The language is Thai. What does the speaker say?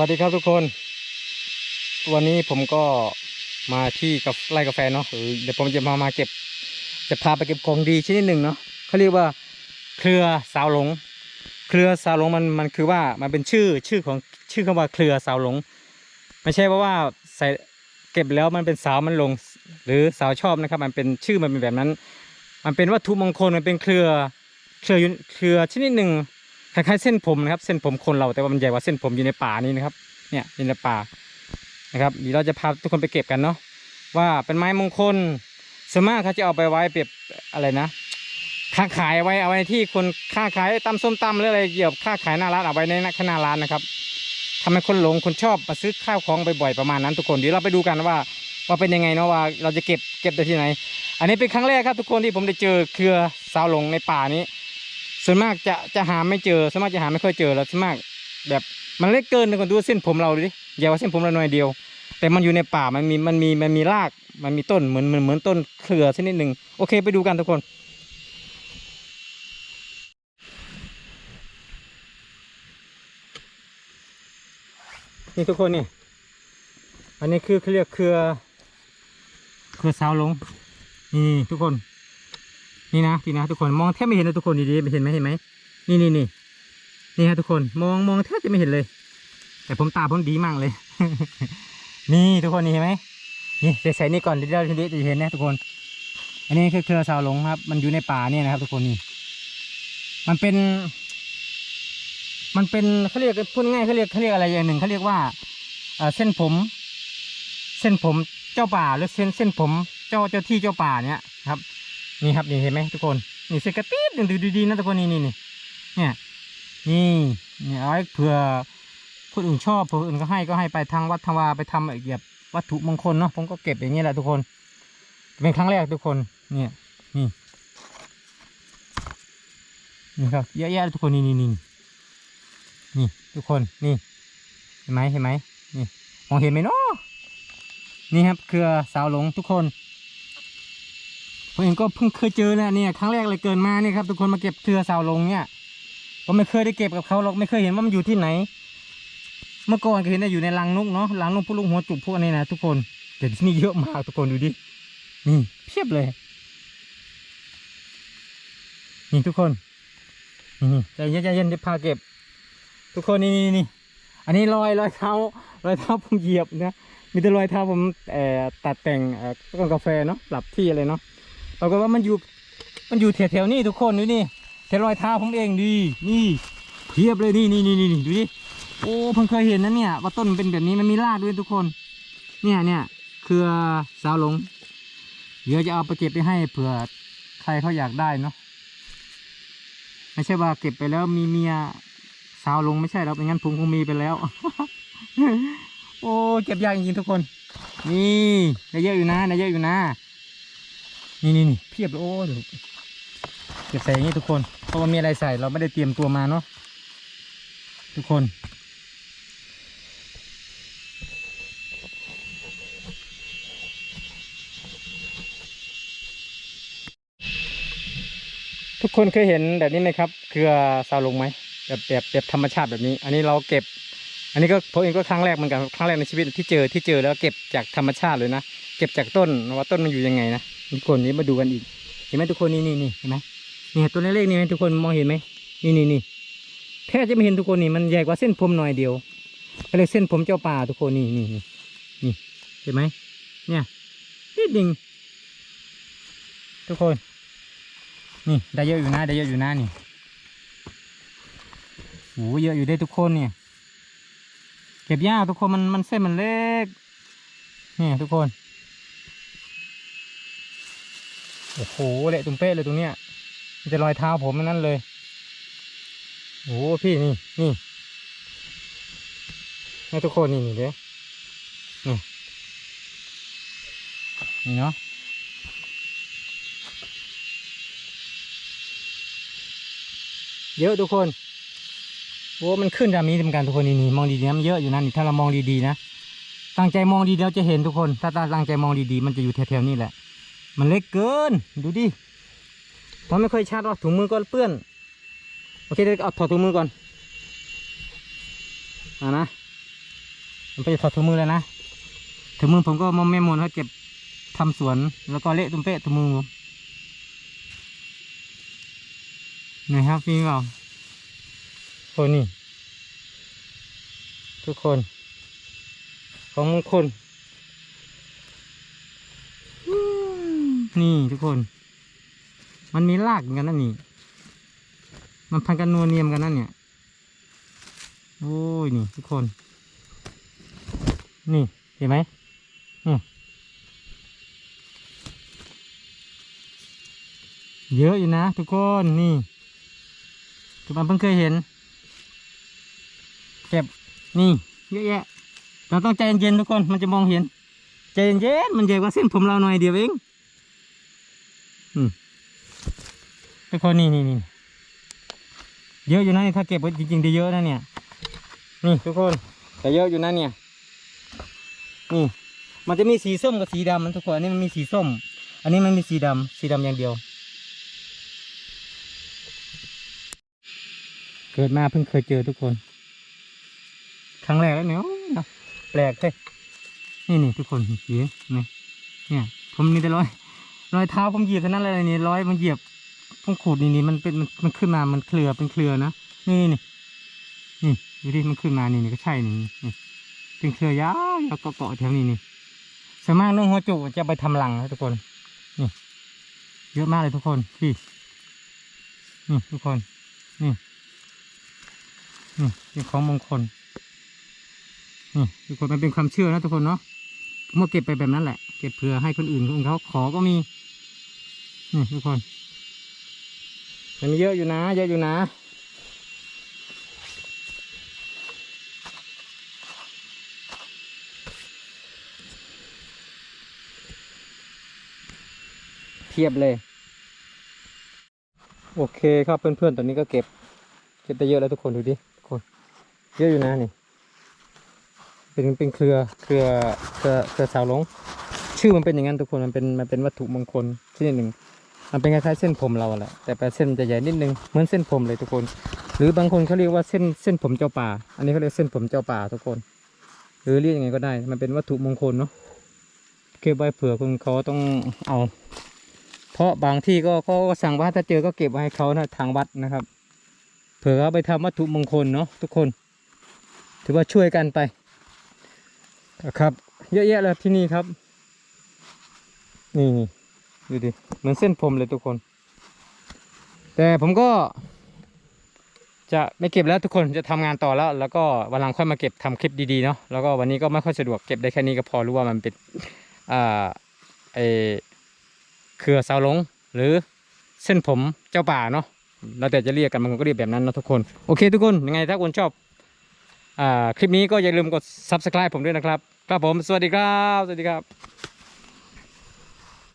วัสดีครับทุกคน วันนี้ผมก็มาที่กับไร่กาแฟเนาะเดี๋ยวผมจะมามาเก็บ จะพาไปเก็บของดีชนิดหนึ่งเนาะเขาเรียกว่าเครือสาวหลง เครือสาวหลงมันมันคือว่ามันเป็นชื่อชื่อของชื่อคำว่าเครือสาวหลง ไม่ใช่เพราะว่าใส่เก็บแล้วมันเป็นสาวมันหลง หรือสาวชอบนะครับ มันเป็นชื่อมันเป็นแบบนั้น มันเป็นวัตถุมงคลมันเป็นเครือเครือเครือชนิดหนึ่ง คล้ายๆเส้นผมนะครับ เส้นผมคนเราแต่ว่ามันใหญ่กว่าเส้นผมอยู่ในป่านี้นะครับ เนี่ยอยู่ในป่านะครับเดี๋ยวเราจะพาทุกคนไปเก็บกันเนาะว่าเป็นไม้มงคลส่วนมากเขาจะเอาไปไว้เปรียบอะไรนะค้าขายไว้เอาไว้ที่คนค้าขายตำส้มตำหรืออะไรเกี่ยวกับค้าขายหน้าร้านเอาไว้ในข้างหน้าร้านนะครับทำให้คนหลงคนชอบมาซื้อข้าวของบ่อยๆประมาณนั้นทุกคนเดี๋ยวเราไปดูกันว่าว่าเป็นยังไงเนาะว่าเราจะเก็บเก็บได้ที่ไหน อันนี้เป็นครั้งแรกครับทุกคนที่ผมได้เจอเครือสาวหลงในป่านี้ ส่วนมากจะจะหาไม่เจอส่วนมากจะหาไม่ค่อยเจอแล้วส่วนมาก แบบมันเล็กเกินนะคนดูเส้นผมเราดิอย่าว่าเส้นผมเราหน่อยเดียว แต่มันอยู่ในป่ามันมีมันมีมันมีรากมันมีต้นเหมือนเหมือนเหมือนต้นเครือชนิดหนึ่งโอเคไปดูกันทุกคนนี่ทุกคนนี่ อันนี้คือเขาเรียกเครือ เครือสาวลง นี่ทุกคน นี่นะนี่นะทุกคนมองแทบไม่เห็นเลยทุกคนดีๆไม่เห็นไหมเห็นไหมนี่นี่นี่นี่ฮะทุกคนมองมองแทบจะไม่เห็นเลย แต่ผมตาผมดีมากเลย นี่ทุกคนนี่เห็นไหมนี่ใส่นี่ก่อนเดี๋ยวทีนี้จะเห็นนะทุกคน อันนี้คือเครือสาวหลงครับ มันอยู่ในป่าเนี่ยนะครับ ทุกคนนี่มันเป็น มันเป็นเขาเรียกพูดง่ายเขาเรียกเขาเรียกอะไรอย่างหนึ่งเขาเรียกว่าเอ่อเส้นผม เส้นผมเจ้าป่าหรือเส้นเส้นผม เจ้าเจ้าที่เจ้าป่าเนี่ยครับ นี่ครับนี่เห็นไหมทุกคนนี่เส้นกระติบหนึ่งดูดีๆนะทุกคนนี่นี่นี่เนี่ยนี่นี่เอาไว้เผื่อคนอื่นชอบคนอื่นก็ให้ก็ให้ไปทางวัดทางวาไปทำเกี่ยวกับวัตถุมงคลเนาะผมก็เก็บอย่างนี้แหละทุกคน เป็นครั้งแรกทุกคนเนี่ยนี่นี่ครับเยอะแยะทุกคนนี่นี่นี่นี่ทุกคนนี่เห็นไหมเห็นไหมนี่มองเห็นไหมเนาะนี่ครับเครือสาวหลงทุกคน ผมเองก็เพิ่งเคยเจอนะเนี่ยครั้งแรกเลยเกินมาเนี่ยครับทุกคนมาเก็บเครือสาวลงเนี่ยผมไม่เคยได้เก็บกับเขาหรอกไม่เคยเห็นว่ามันอยู่ที่ไหน เมื่อก่อนก็เห็นว่าอยู่ในรังนกเนาะรังนกพวกลูกหัวจุกพวกนี้นะทุกคนแต่ที่นี่เยอะมากทุกคนดูดินี่เพียบเลยนี่ทุกคนนี่ใจเย็นใจเย็นจะพาเก็บ ทุกคนนี่นี่นี่อันนี้รอยรอยเท้ารอยเท้าผมเหยียบนะมีแต่รอยเท้าผมเอ่ตัดแต่งต้นกาแฟเนาะปรับที่อะไรเนาะ ปรากฏว่ามันอยู่ มันอยู่แถวๆนี่ทุกคนดูนี่แถวรอยเท้าผมเองดี นี่เพียบเลยนี่นี่นี่นี่ดูดิโอ้เพิ่งเคยเห็นนะเนี่ยว่าต้นมันเป็นแบบนี้มันมีรากด้วยทุกคน เนี่ยเนี่ยคือสาวหลงเดี๋ยวจะเอาไปเก็บไปให้เผื่อใครเขาอยากได้เนาะไม่ใช่ว่าเก็บไปแล้วมีเมียสาวลงไม่ใช่เราเป็นงั้นผมคงมีไปแล้ว โอ้เก็บยากจริงๆทุกคน นี่ได้เยอะอยู่นะได้เยอะอยู่นะ นี่นี่นี่เพียบเลยโอ้เดี๋ยวเก็บใส่อย่างนี้ทุกคน เพราะว่ามีอะไรใส่เราไม่ได้เตรียมตัวมาเนาะทุกคน ทุกคนเคยเห็นแบบนี้ไหมครับเครือซาลงไหมแบบแบบแบบธรรมชาติแบบนี้ อันนี้เราเก็บ อันนี้ก็ผมเองก็ครั้งแรกเหมือนกันครั้งแรกในชีวิตที่เจอที่เจอแล้วเก็บจากธรรมชาติเลยนะเก็บจากต้นว่าต้นมันอยู่ยังไงนะ ทุกคนนี้มาดูกันอีก เห็นไหมทุกคนนี่นี่นี่เห็นไหมนี่ตัวเล็กๆนี่ไหมทุกคนมองเห็นไหมนี่นี่นี่แทบจะไม่เห็นทุกคนนี่มันใหญ่กว่าเส้นผมหน่อยเดียวก็เลยเส้นผมเจ้าป่าทุกคนนี่นี่นี่นี่เห็นไหมเนี่ยนิดหนึ่งทุกคน นี่ได้เยอะอยู่นะได้เยอะอยู่นะนี่โหเยอะอยู่ได้ทุกคนเนี่ยเก็บยากทุกคนมันมันเส้นมันเล็กนี่ทุกคน โอ้โหเละตุ้มเป๊ะเลยตรงเนี้ยมันจะรอยเท้าผมนั่นเลยโอ้โหพี่นี่นี่นี่ทุกคนนี่นี่เด้นี่นี่เนาะเยอะทุกคนโอ้มันขึ้นแบบนี้เหมือนกันทุกคนนี่นี่มองดีๆมันเยอะอยู่นะนี่ถ้าเรามองดีๆนะตั้งใจมองดีเราจะเห็นทุกคน ถ้าตั้งใจมองดีๆมันจะอยู่แถวๆนี่แหละ มันเล็กเกิน ดูดิพอไม่ค่อยชัดว่าถุงมือก็เปื้อน โอเคเดี๋ยวเอาถอดถุงมือก่อนอ่านะผมไปถอดถุงมือแล้วนะถุงมือผมก็มอมแม่มนเขาเก็บทำสวนแล้วก็เละตุ้มเป๊ะถุงมือผมนะครับพี่ว่าคนนี่ทุกคน ของมงคลอืม นี่ทุกคน มันมีรากเหมือนกันนั่นนี่ มันพันกันนัวเนียมกันนั่นเนี่ย โอ้ยนี่ทุกคน นี่เห็นไหมนี่เยอะอยู่นะทุกคนนี่ทุกคนเพิ่งเคยเห็น เก็บนี่เยอะแยะเราต้องใจเย็นๆทุกคนมันจะมองเห็น ใจเย็นๆมันใหญ่กว่าเส้นผมเราหน่อยเดียวเอง ทุกคนนี่นี่นี่เยอะอยู่นะนี่ถ้าเก็บไว้จริงๆได้เยอะนะเนี่ย นี่ทุกคนแต่เยอะอยู่นะเนี่ย นี่ มันจะมีสีส้มกับสีดำมันทุกคนอันนี้มันมีสีส้ม อันนี้มันมีสีดำสีดำอย่างเดียว เกิดมาเพิ่งเคยเจอทุกคน ครั้งแรกแล้วเนี่ยโอ้ยแปลกเลยนี่นี่ทุกคนสีนี่เนี่ย ผมมีแต่ร้อย รอยเท้าผมเหยียบเท่านั้นเลยนี่รอยมันเหยียบผมขูดนี่นี่มันเป็นมันมันขึ้นมามันเคลือเป็นเคลือนะนี่นี่นี่ดูดิมันขึ้นมานี่นี่ก็ใช่นี่นี่เป็นเครือยาวแล้วก็เกาะแถวนี้นี่ส่วนมากเรื่องหัวจุกจะไปทำรังนะทุกคนนี่เยอะมากเลยทุกคนพี่นี่ทุกคนนี่นี่เป็นของมงคลนี่ทุกคนมันเป็นความเชื่อนะทุกคนเนาะผมก็เก็บไปแบบนั้นแหละ เก็บเผื่อให้คนอื่นของเขาขอก็มี ทุกคนมันเยอะอยู่นะ เยอะอยู่นะ เทียบเลย โอเคครับเพื่อนๆ ตอนนี้ก็เก็บ เก็บได้เยอะแล้วทุกคนดูดิทุกคน เยอะอยู่นะนี่ เป็นเป็นเครือ เครือ เครือเครือสาวหลง ชื่อมันเป็นอย่างนั้นทุกคน มันเป็น มันเป็นวัตถุมงคลชนิดหนึ่ง มันเป็นคล้ายๆเส้นผมเราแหละแต่เป็นเส้นมันจะใหญ่นิดนึงเหมือนเส้นผมเลยทุกคน หรือบางคนเขาเรียกว่าเส้นเส้นผมเจ้าป่า อันนี้เขาเรียกเส้นผมเจ้าป่าทุกคน หรือเรียกยังไงก็ได้ มันเป็นวัตถุมงคลเนาะเก็บไว้เผื่อคนเขาต้องเอา เพราะบางที่ก็ก็สั่งว่าถ้าเจอก็เก็บไว้ให้เขานะทางวัดนะครับ เผื่อเขาไปทำวัตถุมงคลเนาะทุกคน ถือว่าช่วยกันไปครับ เยอะแยะเลยที่นี่ครับ นี่นี่ ดูดิเหมือนเส้นผมเลยทุกคน แต่ผมก็ จะไม่เก็บแล้วทุกคนจะทำงานต่อแล้ว แล้วก็วันหลังค่อยมาเก็บทำคลิปดีๆเนาะแล้วก็วันนี้ก็ไม่ค่อยสะดวกเก็บได้แค่นี้ก็พอรู้ว่ามันเป็นอ่าไอเครือเสาหลงหรือเส้นผมเจ้าป่าเนาะแล้วแต่จะเรียกกันบางคนก็เรียกแบบนั้นเนาะทุกคน โอเคทุกคนยังไงถ้าคุณชอบอคลิปนี้ก็อย่าลืมกด subscribe ผมด้วยนะครับ ครับผม สวัสดีครับ สวัสดีครับ